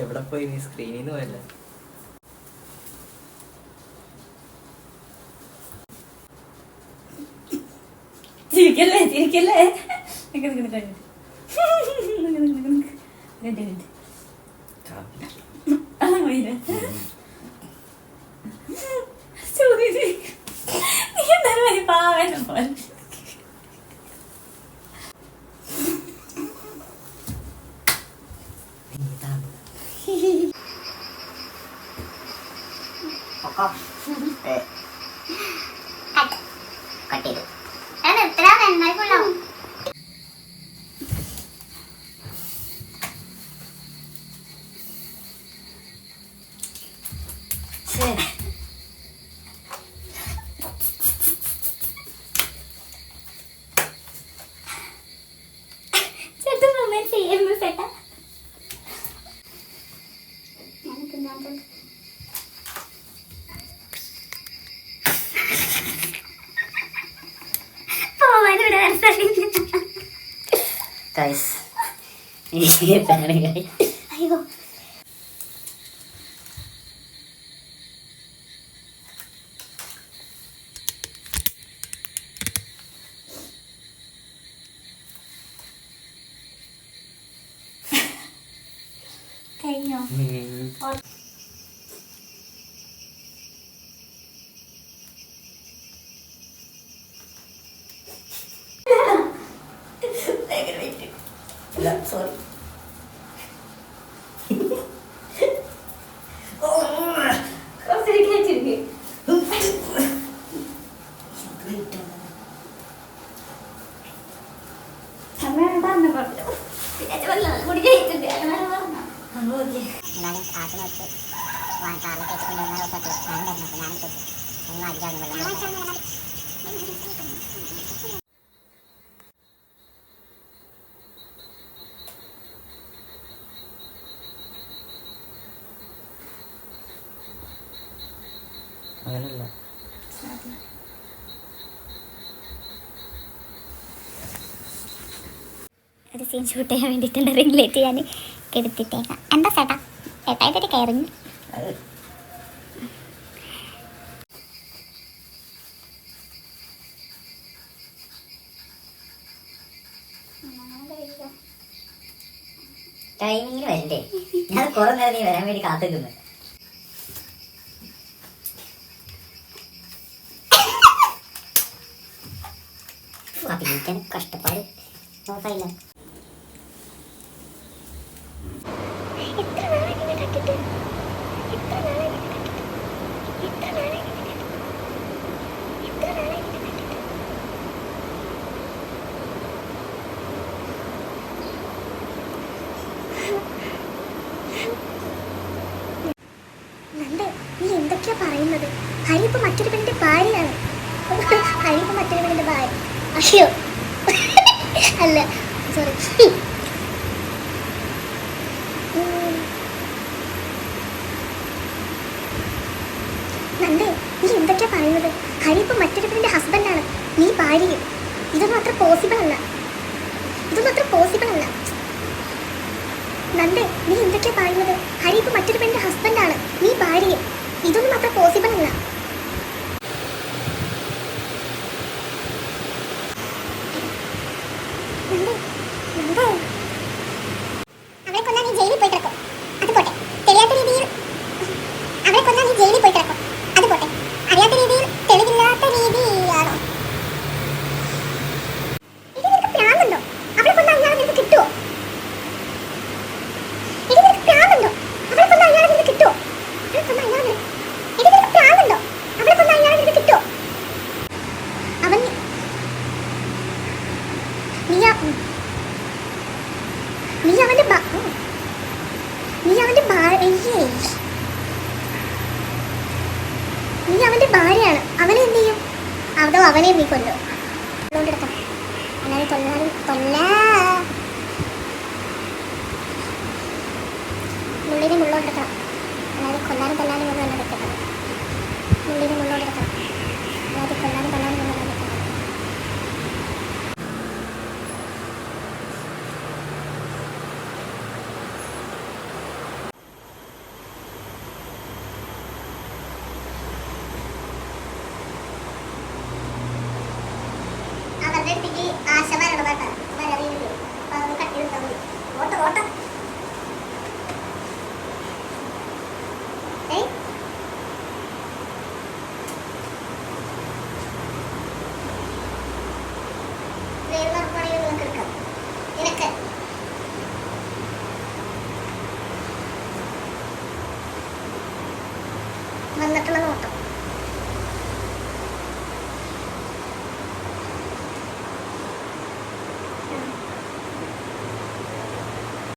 എവിടെ പോയി നീ സ്ക്രീനിൽ നിന്ന് പോയല്ലേ? ചിരിക്കല്ലേ ചിരിക്കല്ലേ? നിക്ക് നിക്ക് നിക്ക് നിക്ക്. നിക്ക് Ah. É. guys. Nagisingit pa guys. എന്നാലും കാട്ടിന് വെച്ച് കാറിൽ കയറ്റി കൊണ്ടുവന്ന ദിവസത്തിൽ ഞാനും ചോദിച്ചു ഒന്ന് അടിക്കാവുന്ന വെള്ളം അങ്ങനല്ല. ഒരു സീൻ ഷൂട്ട് ചെയ്യാൻ വേണ്ടിയിട്ടുണ്ട് റിംഗ്ലേറ്റ് ചെയ്യാൻ കെടുത്തിട്ടേക്കാം. എന്താ ചേട്ടാ? ചേട്ടായിട്ടൊരു കയറിഞ്ഞു ടൈമിങ്ങിന് വരണ്ടേ? ഞാൻ കുറെ നേരം നീ വരാൻ വേണ്ടി കാത്തിരിക്കുന്നു. അഭിനയിക്കാൻ കഷ്ടപ്പാട്. നോക്കായില്ല നന്ദ നീ എന്തൊക്കെയാ പറയുന്നത് ഹരി ഇപ്പൊ മറ്റൊരു പെണ്ണിന്റെ ഭാര്യയാണ്. ഹരി ഇപ്പൊ മറ്റൊരു പെണ്ണിന്റെ ഭാര്യ. അയ്യോ. അല്ല സോറി നന്ദേ നീ എന്തൊക്കെയാ പറയുന്നത്? ഹരി ഇപ്പൊ മറ്റൊരു പെണ്ണിന്റെ ഹസ്ബൻഡാണ് നീ ഭാര്യയും. ഇതൊന്നും അത്ര പോസിബിൾ അല്ല. ഇതൊന്നും അത്ര പോസിബിൾ അല്ല. നന്ദേ നീ എന്തൊക്കെയാ നീ അവന്റെ ഭാ- നീ അവന്റെ ഭാര്യയാണ്. അവനെ എന്ത് ചെയ്യും? അതോ അവനെ നീ കൊല്ലോ. കൊണ്ടെടുക്കാം അല്ലാതെ കൊല്ലാനും കൊല്ലാ. മുള്ളിനെ കൊല്ലാനും